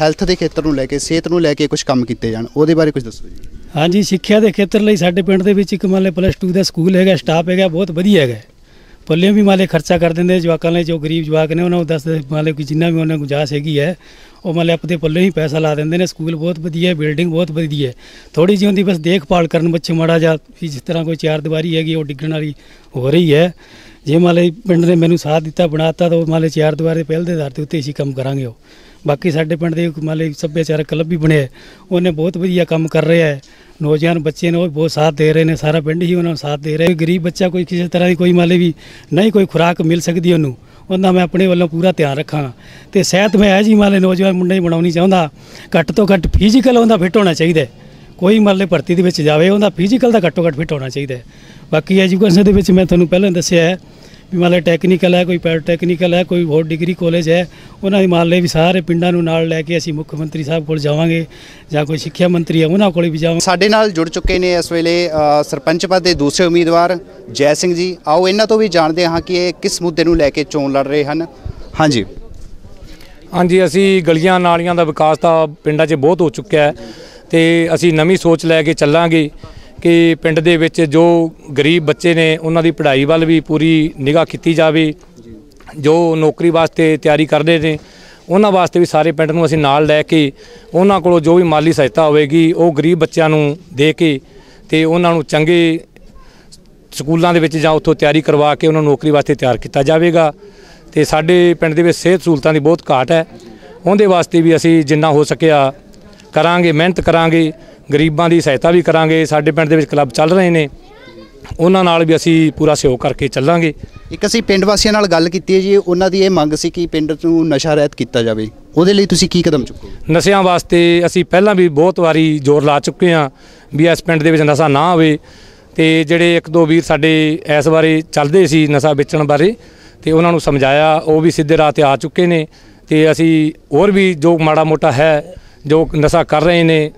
A: ਹੈਲਥ ਦੇ ਖੇਤਰ ਨੂੰ ਲੈ ਕੇ ਸਿਹਤ ਨੂੰ ਲੈ ਕੇ ਕੁਝ ਕੰਮ ਕੀਤੇ ਜਾਣ। ਉਹਦੇ ਬਾਰੇ ਕੁਝ ਦੱਸੋ ਜੀ।
Q: ਹਾਂਜੀ ਸਿੱਖਿਆ ਦੇ ਖੇਤਰ ਲਈ ਸਾਡੇ ਪਿੰਡ ਦੇ ਵਿੱਚ ਇੱਕ ਮੰਨ ਲਓ ਪਲੱਸ 2 ਦਾ ਸਕੂਲ ਹੈਗਾ ਸਟਾਫ ਹੈਗਾ ਬਹੁਤ ਵਧੀਆ ਹੈਗਾ। ਪੱਲੇ ਵੀ ਮਾਲੇ ਖਰਚਾ ਕਰ ਦਿੰਦੇ, ਜਵਾਕਾਂ ਲਈ ਜੋ ਗਰੀਬ ਜਵਾਕ ਨੇ, ਉਹਨਾਂ ਨੂੰ ਦੱਸਦੇ ਮਾਲੇ ਕਿ ਜਿੰਨਾ ਵੀ ਉਹਨਾਂ ਨੂੰ ਗੁੰਜਾਇਸ਼ ਹੈਗੀ ਹੈ, ਉਹ ਮਾਲੇ ਆਪਣੇ ਪੱਲੇ ਹੀ ਪੈਸਾ ਲਾ ਦਿੰਦੇ ਨੇ, ਸਕੂਲ ਬਹੁਤ ਵਧੀਆ ਬਿਲਡਿੰਗ ਬਹੁਤ ਵਧੀਆ ਹੈ। ਥੋੜੀ ਜਿਹੀ ਹੁੰਦੀ ਬਸ ਦੇਖਭਾਲ ਕਰਨ ਬੱਚੇ ਮਾੜਾ ਜਾਂ ਵੀ ਜਿਸ ਤਰ੍ਹਾਂ ਕੋਈ ਚਾਰ ਦੀਵਾਰੀ ਹੈਗੀ, ਉਹ ਡਿੱਗਣ ਵਾਲੀ ਹੋ ਰਹੀ ਹੈ। ਜੇ ਮਾਲੇ ਪਿੰਡ ਨੇ ਮੈਨੂੰ ਸਾਥ ਦਿੱਤਾ, ਬਣਾਤਾ, ਤਾਂ ਉਹ ਮਾਲੇ ਚਾਰ ਦੀਵਾਰੀ ਪਹਿਲ ਦੇ ਆਧਾਰ ਤੇ ਉੱਤੇ ਅਸੀਂ ਕੰਮ ਕਰਾਂਗੇ ਉਹ। ਬਾਕੀ ਸਾਡੇ ਪਿੰਡ ਦੇ ਮਾਲੇ ਸੱਭਿਆਚਾਰਕ ਕਲੱਬ ਵੀ ਬਣਿਆ ਹੈ। ਉਹਨੇ ਬਹੁਤ ਵਧੀਆ ਕੰਮ ਕਰ ਰਿਹਾ ਹੈ ਨੌਜਵਾਨ ਬੱਚੇ ਨੇ ਉਹ ਵੀ ਬਹੁਤ ਸਾਥ ਦੇ ਰਹੇ ਨੇ, ਸਾਰਾ ਪਿੰਡ ਹੀ ਉਹਨਾਂ ਨੂੰ ਸਾਥ ਦੇ ਰਿਹਾ ਹੈ ਗਰੀਬ ਬੱਚਾ ਕੋਈ ਕਿਸੇ ਤਰ੍ਹਾਂ ਦੀ ਕੋਈ ਮਾਲੇ ਵੀ ਨਹੀਂ ਕੋਈ ਖੁਰਾਕ ਮਿਲ ਸਕਦੀ ਉਹਨੂੰ, ਉਹਦਾ ਮੈਂ ਆਪਣੇ ਵੱਲੋਂ ਪੂਰਾ ਧਿਆਨ ਰੱਖਾਂਗਾ ਤੇ ਸਿਹਤ ਮੈਂ ਇਹ ਜੀ ਮਾਲੇ ਨੌਜਵਾਨ ਮੁੰਡੇ ਹੀ ਬਣਾਉਣੀ ਚਾਹੁੰਦਾ, ਘੱਟ ਤੋਂ ਘੱਟ ਫਿਜ਼ੀਕਲ ਉਹਦਾ ਫਿੱਟ ਹੋਣਾ ਚਾਹੀਦਾ ਹੈ। ਕੋਈ ਮਾਲੇ ਭਰਤੀ ਦੇ ਵਿੱਚ ਜਾਵੇ, ਉਹਦਾ ਫਿਜ਼ੀਕਲ ਦਾ ਘੱਟੋ ਘੱਟ ਫਿੱਟ ਹੋਣਾ ਚਾਹੀਦਾ ਬਾਕੀ ਐਜੂਕੇਸ਼ਨ ਦੇ ਵਿੱਚ ਮੈਂ ਤੁਹਾਨੂੰ ਪਹਿਲਾਂ ਦੱਸਿਆ ਹੈ ਵੀ ਮੰਨ ਲਓ ਟੈਕਨੀਕਲ ਹੈ ਕੋਈ ਪੈਡ ਟੈਕਨੀਕਲ ਹੈ ਕੋਈ ਹੋਰ ਡਿਗਰੀ ਕਾਲਜ ਹੈ ਉਹਨਾਂ ਦੀ ਮੰਨ ਲਓ ਵੀ ਸਾਰੇ ਪਿੰਡਾਂ ਨੂੰ ਨਾਲ ਲੈ ਕੇ ਅਸੀਂ ਮੁੱਖ ਮੰਤਰੀ ਸਾਹਿਬ ਕੋਲ ਜਾਵਾਂਗੇ ਜਾਂ ਕੋਈ ਸਿੱਖਿਆ ਮੰਤਰੀ ਹੈ ਉਹਨਾਂ ਕੋਲ ਵੀ ਜਾਵਾਂਗੇ।
A: ਸਾਡੇ ਨਾਲ ਜੁੜ ਚੁੱਕੇ ਨੇ ਇਸ ਵੇਲੇ ਸਰਪੰਚ ਪਦ ਦੇ ਦੂਸਰੇ ਉਮੀਦਵਾਰ ਜੈ ਸਿੰਘ ਜੀ। ਆਓ ਇਹਨਾਂ ਤੋਂ ਵੀ ਜਾਣਦੇ ਹਾਂ ਕਿ ਇਹ ਕਿਸ ਮੁੱਦੇ ਨੂੰ ਲੈ ਕੇ ਚੋਣ ਲੜ ਰਹੇ ਹਨ। ਹਾਂਜੀ।
R: ਹਾਂਜੀ ਅਸੀਂ ਗਲੀਆਂ ਨਾਲੀਆਂ ਦਾ ਵਿਕਾਸ ਤਾਂ ਪਿੰਡਾਂ 'ਚ ਬਹੁਤ ਹੋ ਚੁੱਕਿਆ ਹੈ ਤੇ ਅਸੀਂ ਨਵੀਂ ਸੋਚ ਲੈ ਕੇ ਚੱਲਾਂਗੇ। ਕਿ ਪਿੰਡ ਦੇ ਵਿੱਚ ਜੋ ਗਰੀਬ ਬੱਚੇ ਨੇ, ਉਹਨਾਂ ਦੀ ਪੜ੍ਹਾਈ ਵੱਲ ਵੀ ਪੂਰੀ ਨਿਗਾਹ ਕੀਤੀ ਜਾਵੇ, ਜੋ ਨੌਕਰੀ ਵਾਸਤੇ ਤਿਆਰੀ ਕਰਦੇ ਨੇ, ਉਹਨਾਂ ਵਾਸਤੇ ਵੀ ਸਾਰੇ ਪਿੰਡ ਨੂੰ ਅਸੀਂ ਨਾਲ ਲੈ ਕੇ, ਉਹਨਾਂ ਕੋਲੋਂ ਜੋ ਵੀ ਮਾਲੀ ਸਹਾਇਤਾ ਹੋਵੇਗੀ, ਉਹ ਗਰੀਬ ਬੱਚਿਆਂ ਨੂੰ ਦੇ ਕੇ ਤੇ ਉਹਨਾਂ ਨੂੰ ਚੰਗੇ ਸਕੂਲਾਂ ਦੇ ਵਿੱਚ ਜਾਂ ਉੱਥੋਂ ਤਿਆਰੀ ਕਰਵਾ ਕੇ ਉਹਨਾਂ ਨੂੰ ਨੌਕਰੀ ਵਾਸਤੇ ਤਿਆਰ ਕੀਤਾ ਜਾਵੇਗਾ। ਤੇ ਸਾਡੇ ਪਿੰਡ ਦੇ ਵਿੱਚ ਸਿਹਤ ਸਹੂਲਤਾਂ ਦੀ ਬਹੁਤ ਘਾਟ ਹੈ। ਉਹਦੇ ਵਾਸਤੇ ਵੀ ਅਸੀਂ ਜਿੰਨਾ ਹੋ ਸਕਿਆ ਕਰਾਂਗੇ, ਮਿਹਨਤ ਕਰਾਂਗੇ। ਗਰੀਬਾਂ ਦੀ ਸਹਾਇਤਾ ਵੀ ਕਰਾਂਗੇ ਸਾਡੇ ਪਿੰਡ ਦੇ ਵਿੱਚ ਕਲੱਬ ਚੱਲ ਰਹੇ ਨੇ। ਉਹਨਾਂ ਨਾਲ ਵੀ ਅਸੀਂ ਪੂਰਾ ਸਹਿਯੋਗ ਕਰਕੇ ਚੱਲਾਂਗੇ।
A: ਇੱਕ ਅਸੀਂ ਪਿੰਡ ਵਾਸੀਆਂ ਨਾਲ ਗੱਲ ਕੀਤੀ ਹੈ ਜੀ ਉਹਨਾਂ ਦੀ ਇਹ ਮੰਗ ਸੀ ਕਿ ਪਿੰਡ ਨੂੰ ਨਸ਼ਾ ਰਹਿਤ ਕੀਤਾ ਜਾਵੇ। ਉਹਦੇ ਲਈ ਤੁਸੀਂ ਕੀ ਕਦਮ ਚੁੱਕੋਗੇ?
R: ਨਸ਼ਿਆਂ ਵਾਸਤੇ ਅਸੀਂ ਪਹਿਲਾਂ ਵੀ ਬਹੁਤ ਵਾਰੀ ਜ਼ੋਰ ਲਾ ਚੁੱਕੇ ਹਾਂ ਵੀ ਇਸ ਪਿੰਡ ਦੇ ਵਿੱਚ ਨਸ਼ਾ ਨਾ ਹੋਵੇ ਤੇ ਜਿਹੜੇ ਇੱਕ ਦੋ ਵੀਰ ਸਾਡੇ ਇਸ ਬਾਰੇ ਚੱਲਦੇ ਸੀ ਨਸ਼ਾ ਵੇਚਣ ਬਾਰੇ ਤੇ ਉਹਨਾਂ ਨੂੰ ਸਮਝਾਇਆ ਉਹ ਵੀ ਸਿੱਧੇ ਰਾਹ ਤੇ ਆ ਚੁੱਕੇ ਨੇ ਤੇ ਅਸੀਂ ਹੋਰ ਵੀ ਜੋ ਮਾੜਾ ਮੋਟਾ ਹੈ ਜੋ ਨਸ਼ਾ ਕਰ ਰਹੇ ਨੇ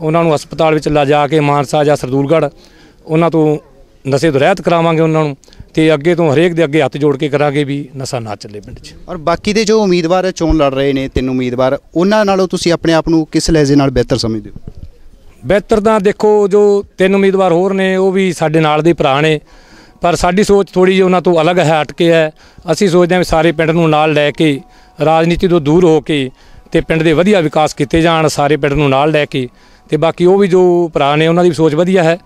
R: ਉਹਨਾਂ ਨੂੰ ਹਸਪਤਾਲ ਵਿੱਚ ਲਿਜਾ ਕੇ ਮਾਨਸਾ ਜਾਂ ਸਰਦੂਲਗੜ੍ਹ ਉਹਨਾਂ ਤੋਂ ਨਸ਼ੇ ਤੋਂ ਰਹਿਤ ਕਰਾਵਾਂਗੇ ਉਹਨਾਂ ਨੂੰ ਤੇ ਅੱਗੇ ਤੋਂ ਹਰੇਕ ਦੇ ਅੱਗੇ ਹੱਥ ਜੋੜ ਕੇ ਕਰਾਂਗੇ ਵੀ ਨਸ਼ਾ ਨਾ ਚੱਲੇ ਪਿੰਡ 'ਚ।
A: ਔਰ ਬਾਕੀ ਦੇ ਜੋ ਉਮੀਦਵਾਰ ਚੋਣ ਲੜ ਰਹੇ ਨੇ ਤਿੰਨ ਉਮੀਦਵਾਰ ਉਹਨਾਂ ਨਾਲੋਂ ਤੁਸੀਂ ਆਪਣੇ ਆਪ ਨੂੰ ਕਿਸ ਲਹਿਜੇ ਨਾਲ ਬਿਹਤਰ ਸਮਝਦੇ ਹੋ?
R: ਬਿਹਤਰ ਤਾਂ ਦੇਖੋ ਜੋ ਤਿੰਨ ਉਮੀਦਵਾਰ ਹੋਰ ਨੇ ਉਹ ਵੀ ਸਾਡੇ ਨਾਲ ਦੇ ਭਰਾ ਨੇ। ਪਰ ਸਾਡੀ ਸੋਚ ਥੋੜੀ ਜਿਹੀ ਉਹਨਾਂ ਤੋਂ ਅਲੱਗ ਹੈ ਹਟ ਕੇ ਹੈ। ਅਸੀਂ ਸੋਚਦੇ ਹਾਂ ਵੀ ਸਾਰੇ ਪਿੰਡ ਨੂੰ ਨਾਲ ਲੈ ਕੇ ਰਾਜਨੀਤੀ ਤੋਂ ਦੂਰ ਹੋ ਕੇ ਤੇ ਪਿੰਡ ਦੇ ਵਧੀਆ ਵਿਕਾਸ ਕੀਤੇ ਜਾਣ ਸਾਰੇ ਪਿੰਡ ਨੂੰ ਨਾਲ ਲੈ ਕੇ। ਤੇ ਬਾਕੀ ਉਹ ਵੀ ਜੋ ਭਰਾ ਨੇ ਉਹਨਾਂ ਦੀ ਵੀ ਸੋਚ ਵਧੀਆ ਹੈ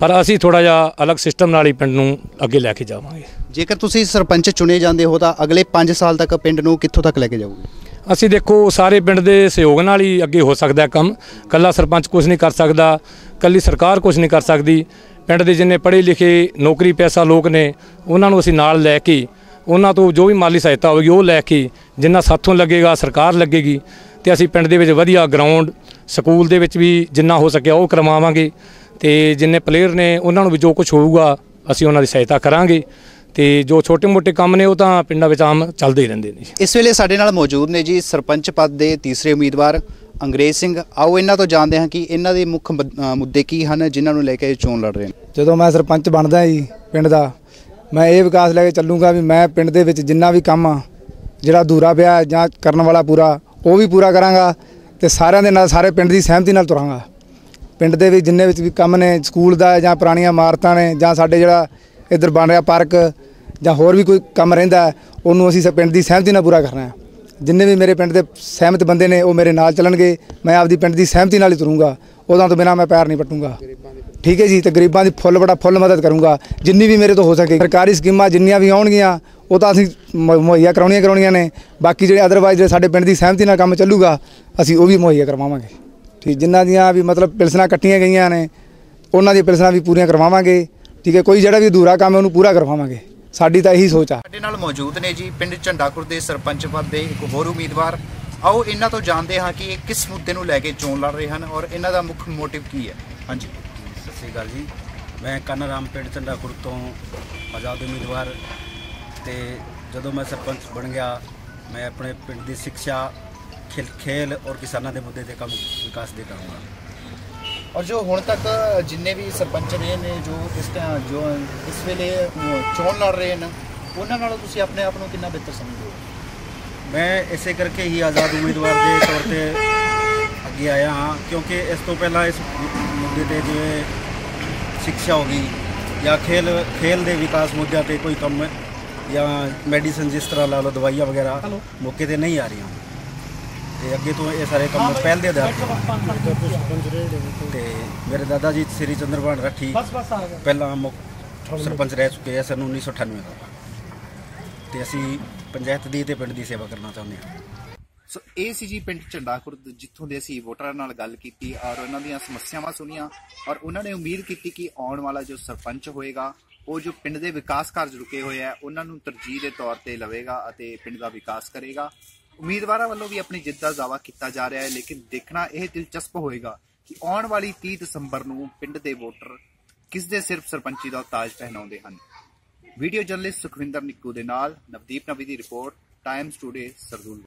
R: ਪਰ ਅਸੀਂ ਥੋੜਾ ਜਿਹਾ ਅਲੱਗ ਸਿਸਟਮ ਨਾਲ ਹੀ ਪਿੰਡ ਨੂੰ ਅੱਗੇ ਲੈ ਕੇ ਜਾਵਾਂਗੇ।
A: ਜੇਕਰ ਤੁਸੀਂ ਸਰਪੰਚ ਚੁਣੇ ਜਾਂਦੇ ਹੋ ਤਾਂ ਅਗਲੇ 5 ਸਾਲ ਤੱਕ ਪਿੰਡ ਨੂੰ ਕਿੱਥੋਂ ਤੱਕ ਲੈ ਕੇ ਜਾਓਗੇ?
R: ਅਸੀਂ ਦੇਖੋ ਸਾਰੇ ਪਿੰਡ ਦੇ ਸਹਿਯੋਗ ਨਾਲ ਹੀ ਅੱਗੇ ਹੋ ਸਕਦਾ ਕੰਮ। ਕੱਲਾ ਸਰਪੰਚ ਕੁਝ ਨਹੀਂ ਕਰ ਸਕਦਾ ਕੱਲੀ ਸਰਕਾਰ ਕੁਝ ਨਹੀਂ ਕਰ ਸਕਦੀ। ਪਿੰਡ ਦੇ ਜਿੰਨੇ ਪੜ੍ਹੇ ਲਿਖੇ ਨੌਕਰੀ ਪੈਸਾ ਲੋਕ ਨੇ ਉਹਨਾਂ ਨੂੰ ਅਸੀਂ ਨਾਲ ਲੈ ਕੇ ਉਹਨਾਂ ਤੋਂ ਜੋ ਵੀ ਮਾਲੀ ਸਹਾਇਤਾ ਹੋਵੇਗੀ ਉਹ ਲੈ ਕੇ ਜਿੰਨਾ ਸਾਥੋਂ ਲੱਗੇਗਾ ਸਰਕਾਰ ਲੱਗੇਗੀ ਤੇ ਅਸੀਂ ਪਿੰਡ ਦੇ ਵਿੱਚ ਵਧੀਆ ਗਰਾਊਂਡ ਸਕੂਲ ਦੇ ਵਿੱਚ ਵੀ ਜਿੰਨਾ ਹੋ ਸਕਿਆ ਉਹ ਕਰਵਾਵਾਂਗੇ ਤੇ ਜਿੰਨੇ ਪਲੇਅਰ ਨੇ ਉਹਨਾਂ ਨੂੰ ਵੀ ਜੋ ਕੁਝ ਹੋਊਗਾ ਅਸੀਂ ਉਹਨਾਂ ਦੀ ਸਹਾਇਤਾ ਕਰਾਂਗੇ ਤੇ ਜੋ ਛੋਟੇ-ਮੋਟੇ ਕੰਮ ਨੇ ਉਹ ਤਾਂ ਪਿੰਡਾਂ ਵਿੱਚ ਆਮ ਚੱਲਦੇ ਹੀ ਰਹਿੰਦੇ ਨੇ
A: ਇਸ ਵੇਲੇ ਸਾਡੇ ਨਾਲ ਮੌਜੂਦ ਨੇ ਜੀ ਸਰਪੰਚ ਪਦ ਦੇ ਤੀਸਰੇ ਉਮੀਦਵਾਰ ਅੰਗਰੇਜ਼ ਸਿੰਘ। ਆਓ ਇਹਨਾਂ ਤੋਂ ਜਾਣਦੇ ਹਾਂ ਕਿ ਇਹਨਾਂ ਦੇ ਮੁੱਖ ਮੁੱਦ- ਕੀ ਹਨ ਜਿਨ੍ਹਾਂ ਨੂੰ ਲੈ ਕੇ ਇਹ ਚੋਣ ਲੜ ਰਹੇ ਨੇ।
S: ਜਦੋਂ ਮੈਂ ਸਰਪੰਚ ਬਣਦਾ ਜੀ ਪਿੰਡ ਦਾ ਮੈਂ ਇਹ ਵਿਕਾਸ ਲੈ ਕੇ ਚੱਲੂਗਾ ਵੀ ਮੈਂ ਪਿੰਡ ਦੇ ਵਿੱਚ ਜਿੰਨਾ ਵੀ ਕੰਮ ਆ ਜਿਹੜਾ ਅਧੂਰਾ ਪਿਆ ਜਾਂ ਕਰਨ ਵਾਲਾ ਪੂਰਾ ਉਹ ਵੀ ਪੂਰਾ ਕਰਾਂਗਾ। ਤੇ ਸਾਰਿਆਂ ਦੇ ਨਾਲ, ਸਾਰੇ ਪਿੰਡ ਦੀ ਸਹਿਮਤੀ ਨਾਲ ਤੁਰਾਂਗਾ। ਪਿੰਡ ਦੇ ਵੀ ਜਿੰਨੇ ਵਿੱਚ ਵੀ ਕੰਮ ਨੇ, ਸਕੂਲ ਦਾ ਜਾਂ ਪੁਰਾਣੀਆਂ ਇਮਾਰਤਾਂ ਨੇ ਜਾਂ ਸਾਡੇ ਜਿਹੜਾ ਇੱਧਰ ਬਣ ਰਿਹਾ ਪਾਰਕ ਜਾਂ ਹੋਰ ਵੀ ਕੋਈ ਕੰਮ ਰਹਿੰਦਾ, ਉਹਨੂੰ ਅਸੀਂ ਸ- ਪਿੰਡ ਦੀ ਸਹਿਮਤੀ ਨਾਲ ਪੂਰਾ ਕਰਨਾ ਹੈ। ਜਿੰਨੇ ਵੀ ਮੇਰੇ ਪਿੰਡ ਦੇ ਸਹਿਮਤ ਬੰਦੇ ਨੇ, ਉਹ ਮੇਰੇ ਨਾਲ ਚੱਲਣਗੇ। ਮੈਂ ਆਪਦੀ ਪਿੰਡ ਦੀ ਸਹਿਮਤੀ ਨਾਲ ਹੀ ਤੁਰੂੰਗਾ। ਉਹਦਾਂ ਤੋਂ ਬਿਨਾ ਮੈਂ ਪੈਰ ਨਹੀਂ ਪਟੂੰਗਾ। ਠੀਕ ਹੈ ਜੀ? ਤੇ ਗਰੀਬਾਂ ਦੀ ਫੁੱਲ, ਬੜਾ ਫੁੱਲ ਮਦਦ ਕਰੂੰਗਾ। ਜਿੰਨੀ ਵੀ ਮੇਰੇ ਤੋਂ ਹੋ ਸਕੇ। ਸਰਕਾਰੀ ਸਕੀਮਾਂ ਜਿੰਨੀਆਂ ਵੀ ਆਉਣਗੀਆਂ ਉਹ ਤਾਂ ਅਸੀਂ ਮੁ- ਮੁਹੱਈਆ ਕਰਾਉਣੀਆਂ ਕਰਾਉਣੀਆਂ ਨੇ। ਬਾਕੀ ਜਿਹੜੇ ਅਦਰਵਾਈਜ਼ ਜਿਹੜੇ ਸਾਡੇ ਪਿੰਡ ਦੀ ਸਹਿਮਤੀ ਨਾਲ ਕੰਮ ਚੱਲੂਗਾ ਅਸੀਂ ਉਹ ਵੀ ਮੁਹੱਈਆ ਕਰਵਾਵਾਂਗੇ। ਠੀਕ ਜਿਨ੍ਹਾਂ ਦੀਆਂ ਵੀ ਮਤਲਬ ਪਿਲਸਣਾ ਕੱਟੀਆਂ ਗਈਆਂ ਨੇ ਉਹਨਾਂ ਦੀਆਂ ਪਿਲਸਣਾ ਵੀ ਪੂਰੀਆਂ ਕਰਵਾਵਾਂਗੇ। ਠੀਕ ਹੈ ਕੋਈ ਜਿਹੜਾ ਵੀ ਅਧੂਰਾ ਕੰਮ ਹੈ ਉਹਨੂੰ ਪੂਰਾ ਕਰਵਾਵਾਂਗੇ। ਸਾਡੀ ਤਾਂ ਇਹੀ ਸੋਚ ਆ।
A: ਸਾਡੇ ਨਾਲ ਮੌਜੂਦ ਨੇ ਜੀ ਪਿੰਡ ਝੰਡਾਖੁਰ ਦੇ ਸਰਪੰਚ ਪਦ ਦੇ ਇੱਕ ਹੋਰ ਉਮੀਦਵਾਰ। ਆਓ ਇਹਨਾਂ ਤੋਂ ਜਾਣਦੇ ਹਾਂ ਕਿ ਇਹ ਕਿਸ ਮੁੱਦੇ ਨੂੰ ਲੈ ਕੇ ਚੋਣ ਲੜ ਰਹੇ ਹਨ ਔਰ ਇਹਨਾਂ ਦਾ ਮੁੱਖ ਮੋਟਿਵ ਕੀ ਹੈ। ਹਾਂਜੀ।
T: ਸਤਿ ਸ਼੍ਰੀ ਅਕਾਲ ਜੀ। ਮੈਂ ਕੰਨ ਰਾਮ ਪਿੰਡ ਝੰਡਾਖੁਰ ਤੋਂ ਆਜ਼ਾਦ ਉਮੀਦਵਾਰ ਤੇ ਜਦੋਂ ਮੈਂ ਸਰਪੰਚ ਬਣ ਗਿਆ ਮੈਂ ਆਪਣੇ ਪਿੰਡ ਦੀ ਸਿੱਖਿਆ ਖੇਲ ਖੇਲ ਔਰ ਕਿਸਾਨਾਂ ਦੇ ਮੁੱਦੇ ਤੇ ਕੰਮ ਵਿਕਾਸ ਦੇ ਕਰਾਂਗਾ
A: ਔਰ ਜੋ ਹੁਣ ਤੱਕ ਜਿੰਨੇ ਵੀ ਸਰਪੰਚ ਰਹੇ ਨੇ ਜੋ ਇਸ ਟਾਈਮ ਜੋ ਇਸ ਵੇਲੇ ਚੋਣ ਲੜ ਰਹੇ ਨੇ ਉਹਨਾਂ ਨਾਲੋਂ ਤੁਸੀਂ ਆਪਣੇ ਆਪ ਨੂੰ ਕਿੰਨਾ ਬਿਹਤਰ ਸਮਝਦੇ ਹੋ?
T: ਮੈਂ ਇਸੇ ਕਰਕੇ ਹੀ ਆਜ਼ਾਦ ਉਮੀਦਵਾਰ ਦੇ ਤੌਰ ਤੇ ਅੱਗੇ ਆਇਆ ਹਾਂ ਕਿਉਂਕਿ ਇਸ ਤੋਂ ਪਹਿਲਾਂ ਇਸ ਮੁੱਦੇ ਤੇ ਜਿਵੇਂ ਸਿੱਖਿਆ ਹੋ ਗਈ ਜਾਂ ਖੇਲ ਖੇਲ ਦੇ ਵਿਕਾਸ ਮੁੱਦਿਆਂ ਤੇ ਕੋਈ ਕੰਮ ਜਾਂ ਮੈਡੀਸਨ ਜਿਸ ਤਰ੍ਹਾਂ ਲਾ ਲਓ ਦਵਾਈਆਂ ਵਗੈਰਾ ਮੌਕੇ ਤੇ ਨਹੀਂ ਆ ਰਹੀਆਂ। ਤੇ ਅੱਗੇ ਤੋਂ ਇਹ ਸਾਰੇ ਕੰਮ ਪਹਿਲ ਦੇ ਆਧਾਰ ਤੇ ਤੇ ਮੇਰੇ ਦਾਦਾ ਜੀ ਸ੍ਰੀ ਚੰਦਰਪਾਲ ਰੱਠੀ ਪਹਿਲਾਂ ਮੁੱਖ ਸਰਪੰਚ ਰਹਿ ਚੁੱਕੇ ਆ ਸਨ 1998 ਦਾ। ਤੇ ਅਸੀਂ ਪੰਚਾਇਤ ਦੀ ਤੇ ਪਿੰਡ ਦੀ ਸੇਵਾ ਕਰਨਾ ਚਾਹੁੰਦੇ ਹਾਂ।
A: ਸੋ ਇਹ ਸੀ ਜੀ ਪਿੰਡ ਝੰਡਾ ਖੁਰਦ ਜਿੱਥੋਂ ਦੇ ਅਸੀਂ ਵੋਟਰਾਂ ਨਾਲ ਗੱਲ ਕੀਤੀ ਔਰ ਉਹਨਾਂ ਦੀਆਂ ਸਮੱਸਿਆਵਾਂ ਸੁਣੀਆਂ ਔਰ ਉਹਨਾਂ ਨੇ ਉਮੀਦ ਕੀਤੀ ਕਿ ਆਉਣ ਵਾਲਾ ਜੋ ਸਰਪੰਚ ਹੋਏਗਾ ਉਹ ਜੋ ਪਿੰਡ ਦੇ ਵਿਕਾਸ ਕਾਰਜ ਰੁਕੇ ਹੋਏ ਆ, ਉਹਨਾਂ ਨੂੰ ਤਰਜੀਹ ਦੇ ਤੌਰ ਤੇ ਲਵੇਗਾ ਅਤੇ ਪਿੰਡ ਦਾ ਵਿਕਾਸ ਕਰੇਗਾ। ਉਮੀਦਵਾਰਾਂ ਵੱਲੋਂ ਵੀ ਆਪਣੀ ਜਿੱਤ ਦਾ ਦਾਅਵਾ ਕੀਤਾ ਜਾ ਰਿਹਾ ਹੈ, ਲੇਕਿਨ ਦੇਖਣਾ ਇਹ ਦਿਲਚਸਪ ਹੋਏਗਾ ਕਿ ਆਉਣ ਵਾਲੀ 30 ਦਸੰਬਰ ਨੂੰ ਪਿੰਡ ਦੇ ਵੋਟਰ ਕਿਸ ਦੇ ਸਿਰਫ ਸਰਪੰਚੀ ਦਾ ਤਾਜ ਪਹਿਨਾਉਂਦੇ ਹਨ? ਵੀਡੀਓ ਜਰਨਲਿਸਟ ਸੁਖਵਿੰਦਰ ਨਿੱਕੂ ਦੇ ਨਾਲ ਨਵਦੀਪ ਨਵੀ ਦੀ ਰਿਪੋਰਟ ਟਾਈਮਸ ਟੂਡੇ ਸਰਦੂਲ